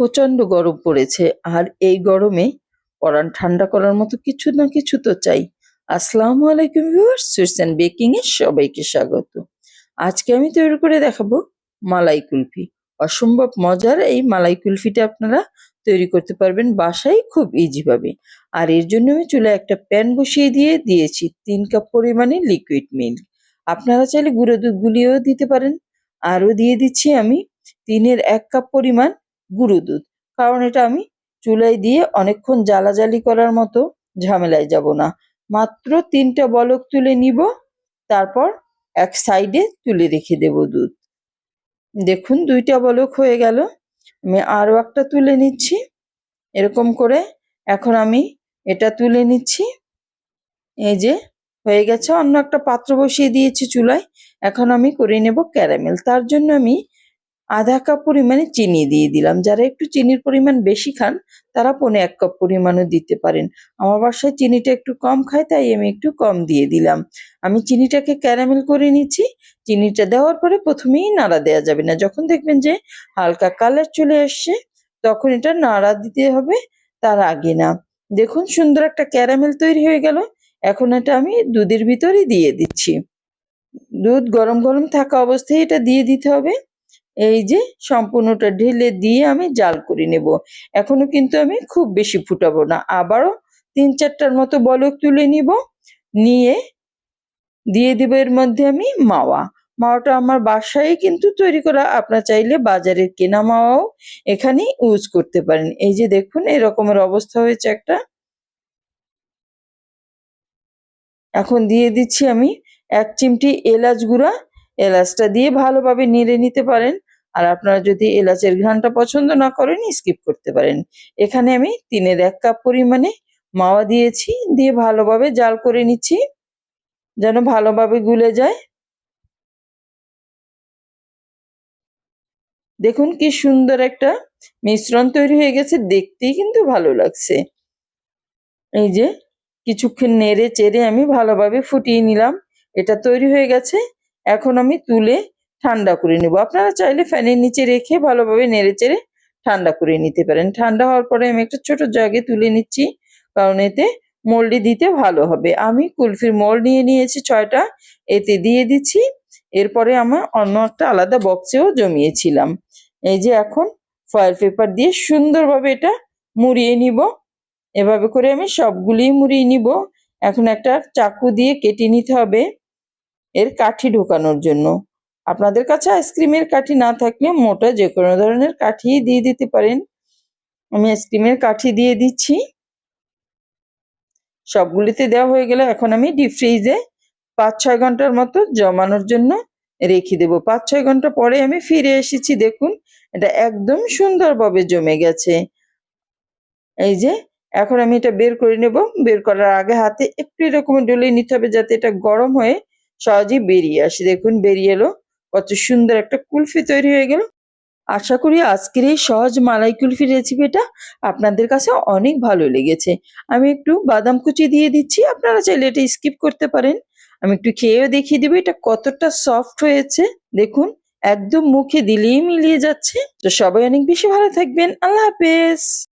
প্রচণ্ড গরম পড়েছে, আর এই গরমে পরান ঠান্ডা করার মতো কিছু না কিছু তো চাই। আসসালামু আলাইকুম ভিউয়ার্স সুইটস অ্যান্ড বেকিং এর সবাইকে স্বাগত। আজকে আমি তৈরি করে দেখাবো মালাই কুলফি। অসম্ভব মজার এই মালাই কুলফিটা আপনারা তৈরি করতে পারবেন বাসায় খুব ইজিভাবে আর এর জন্য আমি চুলে একটা প্যান বসিয়ে দিয়ে দিয়েছি তিন কাপ পরিমাণে লিকুইড মিল্ক আপনারা চাইলে গুঁড়ো দুধ গুলিয়েও দিতে পারেন। আরও দিয়ে দিচ্ছি আমি তিনের এক কাপ পরিমাণ গুঁড়ো দুধ। কারণ এটা আমি চুলায় দিয়ে অনেকক্ষণ জ্বালাজালি করার মতো ঝামেলায় যাব না। মাত্র তিনটা বলক তুলে নিব, তারপর এক সাইডে তুলে রেখে দেব দুধ। দেখুন, দুইটা বলক হয়ে গেল। আমি আরও একটা তুলে নিচ্ছি। এরকম করে এখন আমি এটা তুলে নিচ্ছি। এই যে, হয়ে গেছে। অন্য একটা পাত্র বসিয়ে দিয়েছি চুলায়। এখন আমি করে নেব ক্যারামেল। তার জন্য আমি আধা কাপ পরিমাণে চিনি দিয়ে দিলাম। যারা একটু চিনির পরিমাণ বেশি খান, তারা পনে এক কাপ পরিমাণও দিতে পারেন। আমার বাসায় চিনিটা একটু কম খায়, তাই আমি একটু কম দিয়ে দিলাম। আমি চিনিটাকে ক্যারামেল করে নিচ্ছি চিনিটা দেওয়ার পরে প্রথমেই নাড়া দেওয়া যাবে না। যখন দেখবেন যে হালকা কালার চলে আসছে, তখন এটা নাড়া দিতে হবে, তার আগে না। দেখুন, সুন্দর একটা ক্যারামেল তৈরি হয়ে গেল। এখন এটা আমি দুধের ভিতরে দিয়ে দিচ্ছি। দুধ গরম গরম থাকা অবস্থায় এটা দিয়ে দিতে হবে। এই যে সম্পূর্ণটা ঢেলে দিয়ে আমি জাল করে নেব। এখনও কিন্তু আমি খুব বেশি ফুটাবো না। আবারও তিন চারটার মতো বলক তুলে নিব। নিয়ে দিয়ে দিব এর মধ্যে আমি মাওয়া। মাওয়াটা আমার বাসায় কিন্তু তৈরি করা। আপনার চাইলে বাজারের কেনা মাওয়াও এখানে ইউজ করতে পারেন। এই যে দেখুন, এরকমের অবস্থা হয়েছে একটা। এখন দিয়ে দিচ্ছি আমি এক চিমটি এলাচ গুঁড়া। এলাচটা দিয়ে ভালোভাবে নেড়ে নিতে পারেন। আর আপনারা যদি এলাচের ঘ্রাণটা পছন্দ না করেন স্কিপ করতে পারেন। এখানে আমি তিনের এক কাপ পরিমাণে মাওয়া দিয়েছি, দিয়ে ভালোভাবে জাল করে নিচ্ছি, যেন ভালোভাবে গুলে যায়। দেখুন কি সুন্দর একটা মিশ্রণ তৈরি হয়ে গেছে, দেখতেই কিন্তু ভালো লাগছে। এই যে কিছুক্ষণ নেড়ে চেড়ে আমি ভালোভাবে ফুটিয়ে নিলাম, এটা তৈরি হয়ে গেছে। এখন আমি তুলে ঠান্ডা করে নেব। আপনারা চাইলে ফ্যানের নিচে রেখে ভালোভাবে নেড়ে চেড়ে ঠান্ডা করে নিতে পারেন। ঠান্ডা হওয়ার পরে আমি একটা ছোট জাগে তুলে নিচ্ছি, কারণ এতে মোল্ডে দিতে ভালো হবে। আমি কুলফির মোল্ড নিয়ে নিয়েছি ছয়টা, এতে দিয়ে দিচ্ছি। এরপরে আমার অন্য একটা আলাদা বক্সেও জমিয়েছিলাম। এই যে এখন ফয়েল পেপার দিয়ে সুন্দরভাবে এটা মুড়িয়ে নিব। এভাবে করে আমি সবগুলি মুড়িয়ে নিব। এখন একটা চাকু দিয়ে কেটে নিতে হবে এর কাঠি ঢোকানোর জন্য। আপনাদের কাছে আইসক্রিমের কাঠি না থাকলে মোটা যে কোনো ধরনের কাঠি দিয়ে দিতে পারেন। আমি আইসক্রিমের কাঠি দিয়ে দিচ্ছি। সবগুলিতে দেওয়া হয়ে গেলে এখন আমি ডিপ ফ্রিজে পাঁচ ছয় ঘণ্টার মতো জমানোর জন্য রেখে দেবো। পাঁচ ছয় ঘণ্টা পরে আমি ফিরে এসেছি, দেখুন। এটা একদম সুন্দরভাবে জমে গেছে। এই যে, এখন আমি এটা বের করে নেব। বের করার আগে হাতে একটু এরকম ডলে নিতে হবে যাতে এটা গরম হয়ে সহজেই বেরিয়ে আসে। দেখুন, বেরিয়ে এলো। কত সুন্দর একটা কুলফি তৈরি হয়ে গেল। আশা করি আজকের এই সহজ মালাই কুলফি রেসিপিটা আপনাদের কাছে অনেক ভালো লেগেছে। আমি একটু বাদাম কুচি দিয়ে দিচ্ছি, আপনারা চাইলে এটা স্কিপ করতে পারেন। আমি একটু খেয়েও দেখিয়ে দেবো, এটা কতটা সফট হয়েছে। দেখুন, একদম মুখে দিলেই মিলিয়ে যাচ্ছে। তো সবাই অনেক বেশি ভালো থাকবেন। আল্লাহ হাফেজ।